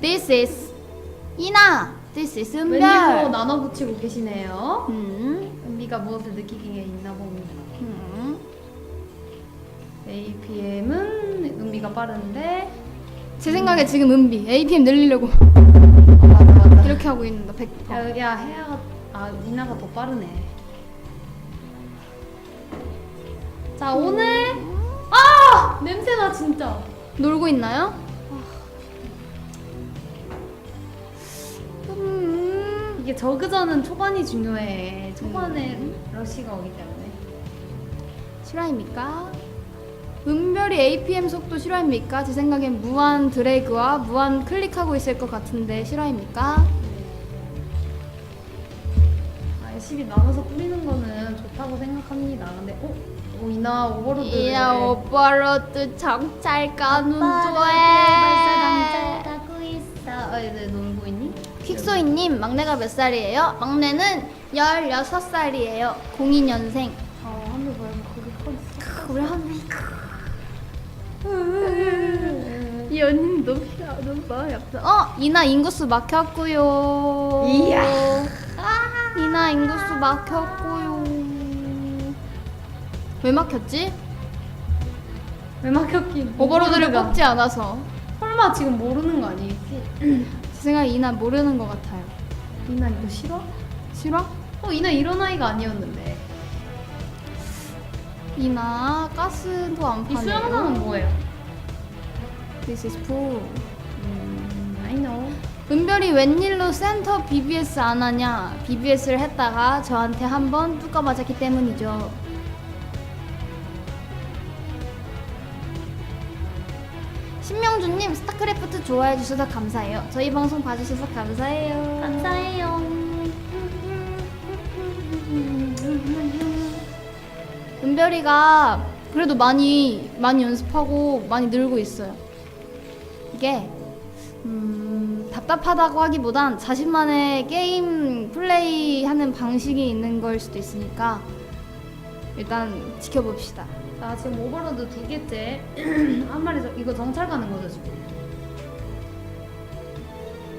This is 이나. This is 웬일로 은별. 나눠 붙이고 계시네요. 음. 은비가 무엇을 느끼기에 있나 봅니다. 음. APM은 은비가 빠른데 제 생각에 지금 은비 APM 늘리려고 맞아 맞아. 이렇게 하고 있는다. 100%. 야 여기야 해야가 아 니나가 더 빠르네. 자 오늘 아 냄새나 진짜. 놀고 있나요? 이게 저그전은 초반이 중요해. 초반에 러시가 오기 때문에. 실화입니까? 은별이 APM 속도 실화입니까? 제 생각엔 무한 드래그와 무한 클릭하고 있을 것 같은데 실화입니까? 아, 10이 나눠서 뿌리는 거는 좋다고 생각합니다. 근데 어? 오, 이나 오버로드. 이야 오버로드 정찰 가고 있어. 아, 얘 놀고 있니? 퀵소이님 막내가 몇 살이에요? 막내는 16살이에요 02년생 어, 한번 보여. 거기 커 있어. 우리 한비 이 언니는 너무 너무 마음이 아프다 어? 이나 인구수 막혔고요 이야. 이나 인구수 막혔고요 왜 막혔지? 왜 막혔긴? 오버로드를. 뽑지 않아서 설마 지금 모르는 거 아니겠지? 제 생각에 이나 모르는 것 같아요 이나 이거 싫어? 싫어? 어, 이나 이런 아이가 아니었는데. 이나 가스도 안 이 파네요 수영장은 뭐예요? This is pool 음, I know. 은별이 웬일로 센터 BBS 안 하냐? BBS를 했다가 저한테 한번 뚜까 맞았기 때문이죠. 신명주님 스타크래프트 좋아해 주셔서 감사해요. 저희 방송 봐주셔서 감사해요. 감사해요. 은별이가 그래도 많이 많이 연습하고 많이 늘고 있어요. 이게 음, 답답하다고 하기보단 자신만의 게임 플레이하는 방식이 있는 걸 수도 있으니까 일단 지켜봅시다. 자, 지금 오버로드 두 개째. 한 마리, 더- 이거 정찰 가는 거죠, 지금?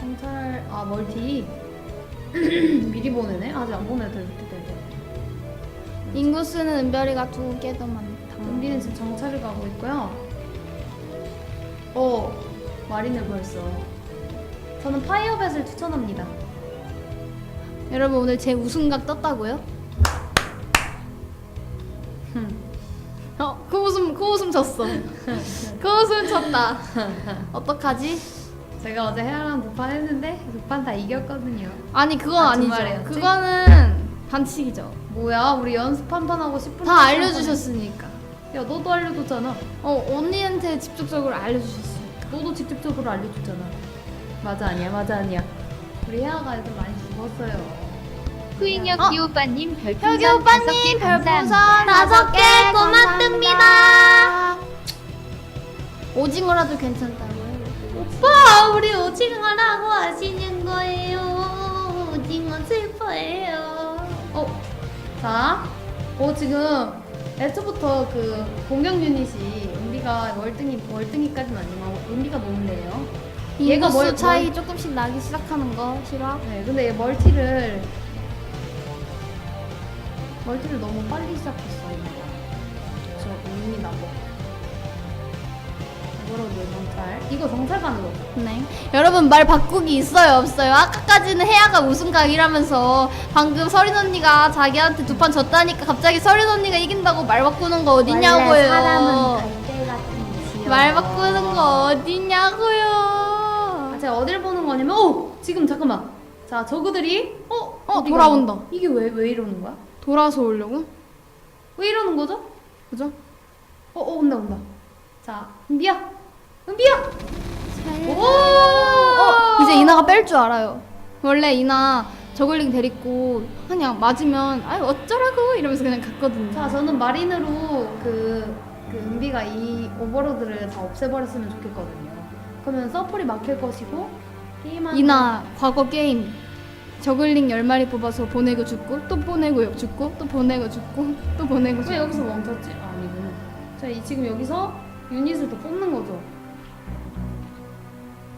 정찰, 아, 멀티. 미리 보내네? 아직 안 보내도 이렇게 될 때. 인구수는 은별이가 두 개 더 많다. 은비는 지금 정찰을 가고 있고요. 어, 마린을 벌써. 저는 파이어벳을 추천합니다. 여러분 오늘 제 우승각 떴다고요? 웃음, 그 웃음. 그 졌다. 어떡하지? 제가 어제 헤아랑 두판 했는데 두판 다 이겼거든요. 아니 그건 아, 아 니죠. 주말이었지? 그거는 반칙이죠. 뭐야, 우리 연습 한 판 하고 10분. 다 알려주셨으니까. 야, 너도 알려줬잖아. 어 언니한테 직접적으로 알려주셨으니까. 너도 직접적으로 알려줬잖아. 맞아 아니야, 맞아 아니야. 우리 헤아가 애들 많이 죽었어요. 후잉혁 어? 기오빠님 혁이 별풍선 다섯 개 오빠님 별풍선 감사합니다. 다섯 개 고맙습니다. 오징어라도 괜찮다고요? 오빠, 우리 오징어라고 하시는 거예요. 오징어 슬퍼해요. 어, 자, 어 지금 애초부터 그 공격 유닛이 은비가 월등히 월등히까지는 아니고 은비가 높네요. 얘가 인구수 뭘- 차이 뭘- 조금씩 나기 시작하는 거 싫어? 네, 근데 얘 멀티를 멀티를 너무 빨리 시작했어 이거. 저. 이거로 내 정찰. 이거 정찰 가는? 네. 여러분 말 바꾸기 있어요 없어요? 아까까지는 혜야가 우승각이라면서 방금 서린 언니가 자기한테 두 판 졌다니까 갑자기 서린 언니가 이긴다고 말 바꾸는 거 어딨냐고요? 갈대 같은 지요. 말 바꾸는 거 어딨냐고요? 아, 제가 어딜 보는 거냐면, 오 지금 잠깐만. 자 저그들이 어, 어, 어디가- 돌아온다. 이게 왜 왜 이러는 거야? 돌아서 오려고? 왜 이러는 거죠? 그죠? 어, 어 온다 온다. 자 은비야, 은비야. 오! 어, 이제 이나가 뺄 줄 알아요. 원래 이나 저글링 데리고 그냥 맞으면 아유 어쩌라고 이러면서 그냥 갔거든요. 자, 저는 마린으로 그, 그 은비가 이 오버로드를 다 없애버렸으면 좋겠거든요. 그러면 서플이 막힐 것이고 게임하는 이나 과거 게임 저글링 10마리 뽑아서 보내고 죽고 또 보내고 죽고 또 보내고 죽고 또 보내고 왜 죽고 여기서 멈췄지? 아, 아니구나. 자, 이 지금 여기서 유닛을 더 뽑는 거죠.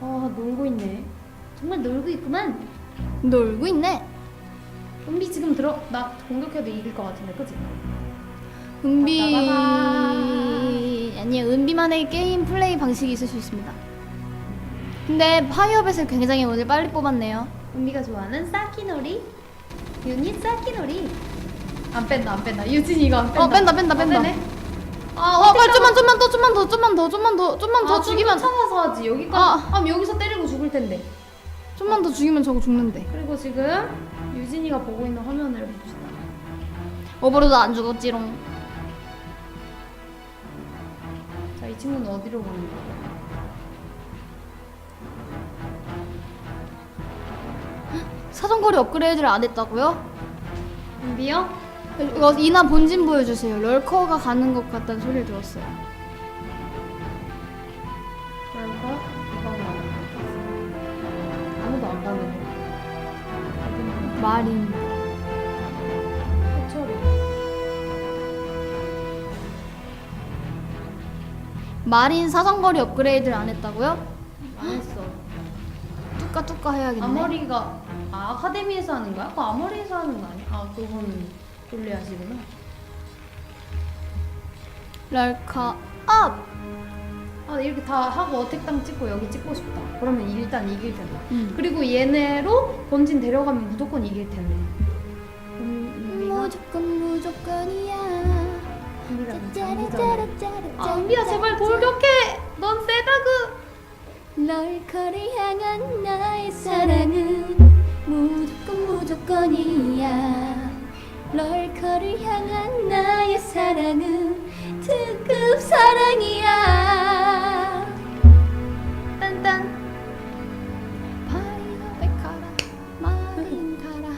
아 놀고 있네. 정말 놀고 있구만. 놀고 있네. 은비 지금 들어 나 공격해도 이길 것 같은데 그치? 은비 따다다다. 아니요 은비만의 게임 플레이 방식이 있을 수 있습니다. 근데 파이어벳을 굉장히 오늘 빨리 뽑았네요. 은비가 좋아하는 싸키놀이 유닛 싸키놀이 안 뺀다 안 뺀다 유진이가 안 뺀다 어 뺀다 뺀다 뺀다. 빼네. 아 어 빨리 좀만 좀만 더 좀만 더 좀만 더 좀만 더 좀만 더 아, 좀 죽이면 쫓아가서 하지 여기까지 아. 아. 여기서 때리고 죽을 텐데 좀만 더 죽이면 저거 죽는데. 그리고 지금 유진이가 보고 있는 화면을 봅시다 오버로드 안 죽었지롱. 자 이 친구는 어디로 보는 거야? 사정거리 업그레이드를 안 했다고요? 은비요? 이거 이나 본진 보여주세요. 럴커가 가는 것 같다는 소리를 들었어요. 그러니까 이거는 아무도 안 가는데 마린. 마린 사정거리 업그레이드를 안 했다고요? 안 했어 뚜까 뚜까 해야겠네. 아머리가 아, 아카데미에서 하는 거야? 그거 아머리에서 하는 거 아니야? 아 그건 돌려야지구나 럴커 업. 아 이렇게 다 하고 어택당 찍고 여기 찍고 싶다 그러면 일단 이길 텐데 음. 그리고 얘네로 본진 데려가면 무조건 이길 텐데 음, 은비가 무조건 무조건이야. 아 은비야 제발 돌격해 넌 세다그 럴커를 향한 나의 사랑은 무조건 무조건이야. 럴커를 향한 나의 사랑은 특급 사랑이야. 딴딴. 파이어백 가라 마린 가라.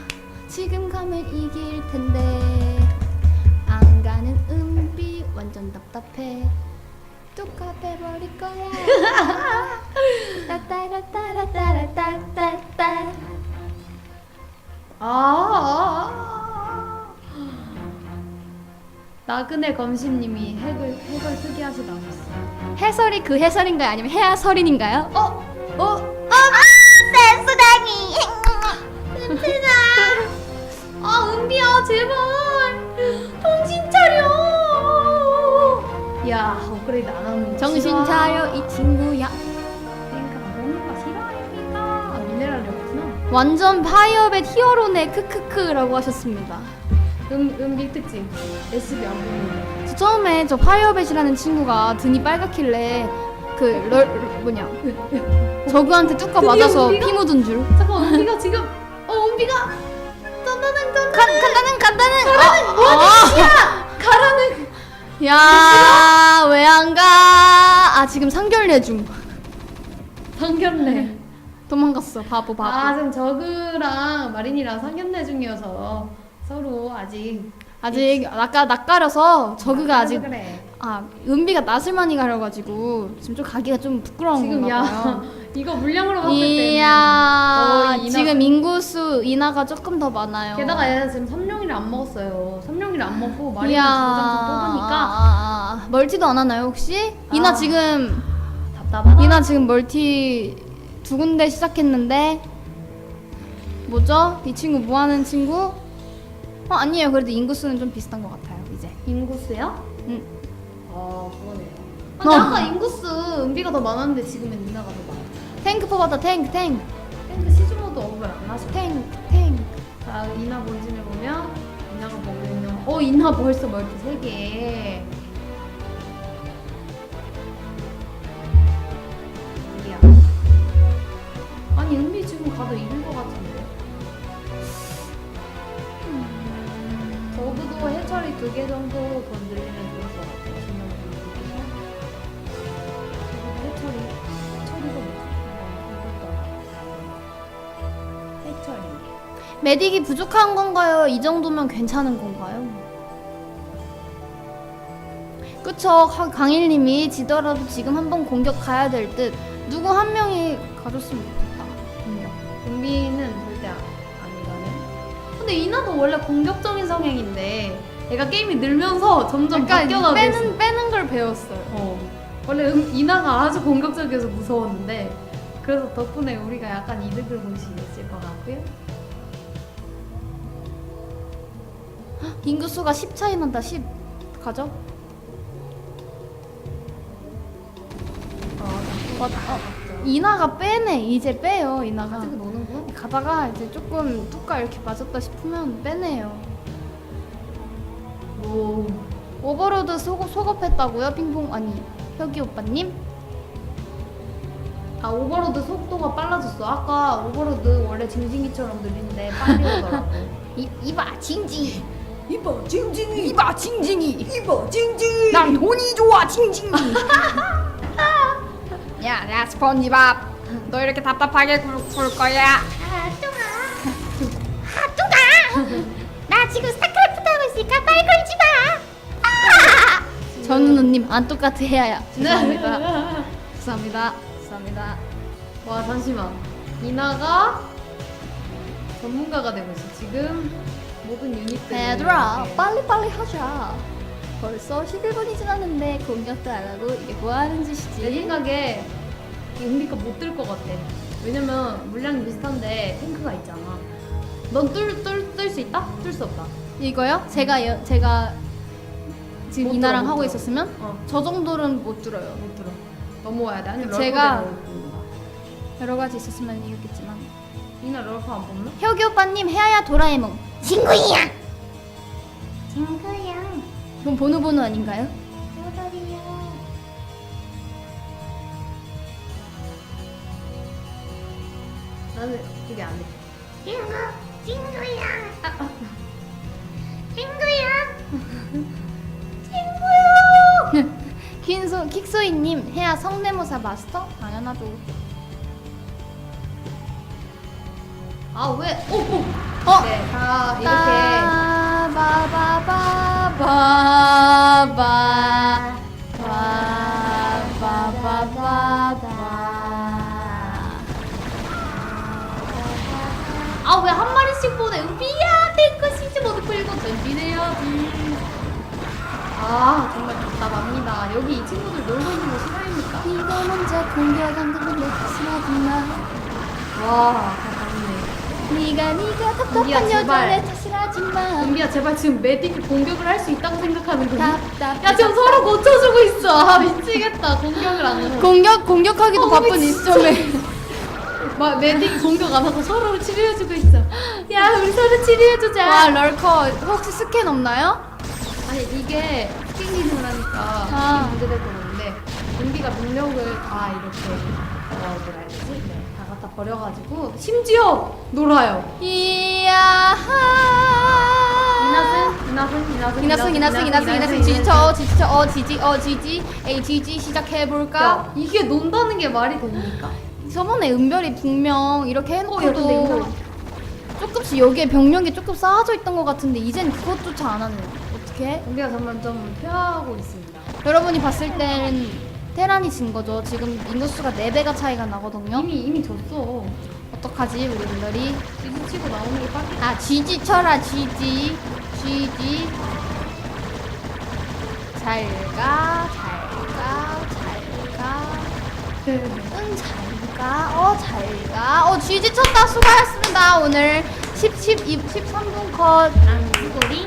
지금 가면 이길 텐데. 안 가는 은비 완전 답답해. 뚝가 빼버릴 거야. 따따라따라따라따따따 아 나그네 검심님이 핵을 핵을 특이하시다 하셨어 해설이 그 해설인가요 아니면 해설인인가요? 어? 어? 센스당이 아 은비야 제발 정신 차려 야 업그레이드 안 하는 거 정신. 차려 이 친구 완전 파이어벳 히어로네 크크크라고 하셨습니다. 은, 은비 특징 SB 안 보이는 저 처음에 저 파이어벳이라는 친구가 등이 빨갛길래 그 럴 뭐냐 저그한테 뚜까 드디어 맞아서 우리가? 피 묻은 줄. 잠깐 은비가 지금 어 은비가! 짠다는 짠 간, 간다는 간다는! 가라는 뭐하는 가라는! 야왜 안 가? 아 지금 상결례 중. 상견례 도망갔어 바보 바보. 아 지금 저그랑 마린이랑 상견례 중이어서 서로 아직 아직 낯가 낯가려서 저그가 아직 그래 아 은비가 낯을 많이 가려가지고 지금 좀 가기가 좀 부끄러운 지금 건가 야 봐요. 이거 물량으로 봤을 때 이야 거의 인하- 지금 인구수 인하가 조금 더 많아요. 게다가 얘는 지금 삼룡이를 안 먹었어요 삼룡이를 안 먹고 마린을 이야 저장소 뽑으니까 아, 아, 아. 멀티도 안 하나요 혹시? 이나 아. 지금 답답하다 이나 지금 멀티 두 군데 시작했는데 뭐죠? 이 친구 뭐 하는 친구? 어 아니에요 그래도 인구수는 좀 비슷한 것 같아요 이제 인구수요? 응. 아 그러네요 아, 어. 근데 아까 인구수 은비가 더 많았는데 지금은 니나가 더 많아 탱크 뽑았다 탱크 탱크 근데 시즈모드 업을 안 하셔 탱크 탱크 자 이나 본진을 보면 이나가 보고 있는 어 이나 벌써 멀티 3개 두개 정도 건드리면 좋을 것 같아요 진영 분들께서 해처리 해처리가 뭐지? 해처리 메딕이 부족한 건가요? 이 정도면 괜찮은 건가요? 그쵸 강- 강일님이 지더라도 지금 한번 공격 가야 될 듯 누구 한 명이 가줬으면 좋겠다 공격 은비는 절대 안, 안 가네. 근데 이나도 원래 공격적인 성향인데 얘가 게임이 늘면서 점점 바뀌어가고 있어. 빼는 빼는 걸 배웠어요 어. 원래 은, 이나가 아주 공격적이어서 무서웠는데 그래서 덕분에 우리가 약간 이득을 볼 수 있을 것 같고요. 인구수가 10 차이 난다 10 가죠? 어, 어, 어, 이나가 빼네 이제 빼요 이나가 노는구나. 가다가 이제 조금 뚜까 이렇게 맞았다 싶으면 빼네요 오. 오버로드 소급, 소급했다고요? 핑퐁 아니 혁이 오빠님? 아 오버로드 속도가 빨라졌어. 아까 오버로드 원래 징징이처럼 느린데 빨리 오더라고. 이, 이봐 징징이 이봐 징징이 이봐 징징이 이봐 징징이 난 돈이 좋아 징징이 야, 야 스펀지밥 너 이렇게 답답하게 굴, 굴 거야 나 지금 하 고 있으니까 빨리 걸지 마. 아! 전은우님 안 똑같아 해야야 죄송합니다 죄송합니다 죄송합니다 와 잠시만. 이나가 전문가가 되고 있어. 지금 모든 유닛들. 얘들아 빨리 빨리 하자 벌써 11분이 지났는데 공격도 안 하고 이게 뭐 하는 내 짓이지? 생각에 이 은비가 못뜰것 같아. 왜냐면 물량이 비슷한데 탱크가 있잖아. 넌뜰뜰뜰 수 있다? 뜰수 없다. 이거요? 제가 여, 제가 지금 못 이나랑 들어, 못 하고 들어. 있었으면 어. 저 정도는 못 들어요 못 들어. 넘어와야 돼. 아니 제가-. 여러 가지 있었으면 이겼겠지만 이나 럴커 안 뽑나? 혁이 오빠님 해야 도라에몽 친구야. 친구야. 그럼 보노보노 아닌가요? 뭐더리야. 나는 그게 안 돼. 친구. 친구야. 퀸소 킥소이님 해야 성대모사 마스터 당연하죠. 아 왜? 어, 어. 어 네, 다 이렇게 바바바바바바 바바바바바 아왜 한 마리씩 보내? 은비야 탱크 시즈 모드 풀고 전진해야지. 아 정말 답답합니다. 여기 이 친구들 놀고 있는 거 싫어입니까? 이거 먼저 공격 안 되면 내 탓이라구나 와 답답네. 네가 네가 은비야, 답답한 여자 제발. 내 탓이라지마 은비야 제발 지금 메딕 공격을 할 수 있다고 생각하는 거니? 답답 야 지금 서로 고쳐주고 있어. 아 미치겠다. 공격을 안 하고. 공격 공격하기도 어, 바쁜 이 미쳤어. 시점에 막 메딕 공격 안 하고 서로를 치료해주고 있어. 야 우리 서로 치료해주자. 와 럴커 혹시 스캔 없나요? 아니 이게 스킨기능을 하니까 아. 이게 문제될 거는데 은비가 능력을 다 이렇게 어 뭐라 해야 되지? 네, 다 갖다 버려가지고 심지어 놀아요. 이야하. 이나승 이나승 이나승 이나승 이나승 이나승 이나승 지지쳐 지지쳐. 어 지지 어 지지. 에이 지지. 시작해볼까? 야 이게 논다는 게 말이 됩니까? 저번에 은별이 분명 이렇게 어, 해놓고도 이거- 조금씩 여기에 병력이 조금 쌓아져 있던 것 같은데 이젠 그것조차 안 하네요 어떻게? 은비가 정말 좀 퇴화하고 있습니다. 여러분이 봤을 땐 테란이 진 거죠 지금 인구수가 4배가 차이가 나거든요 이미 이미 졌어. 어떡하지 우리 은별이 지지 치고 나오는 게 빨리. 아 지지 쳐라 지지 지지 잘가 잘 가 잘 가 응 잘 가 어 잘 가 어 지지 쳤다 수고하셨습니다 오늘 10, 10, 2, 13분 컷 수고링.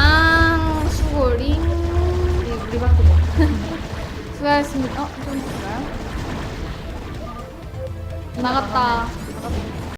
앙 수고링 우리 우리 밖에 못. 수고하셨습니다 어 좀 볼까요? 나갔다 나갔다.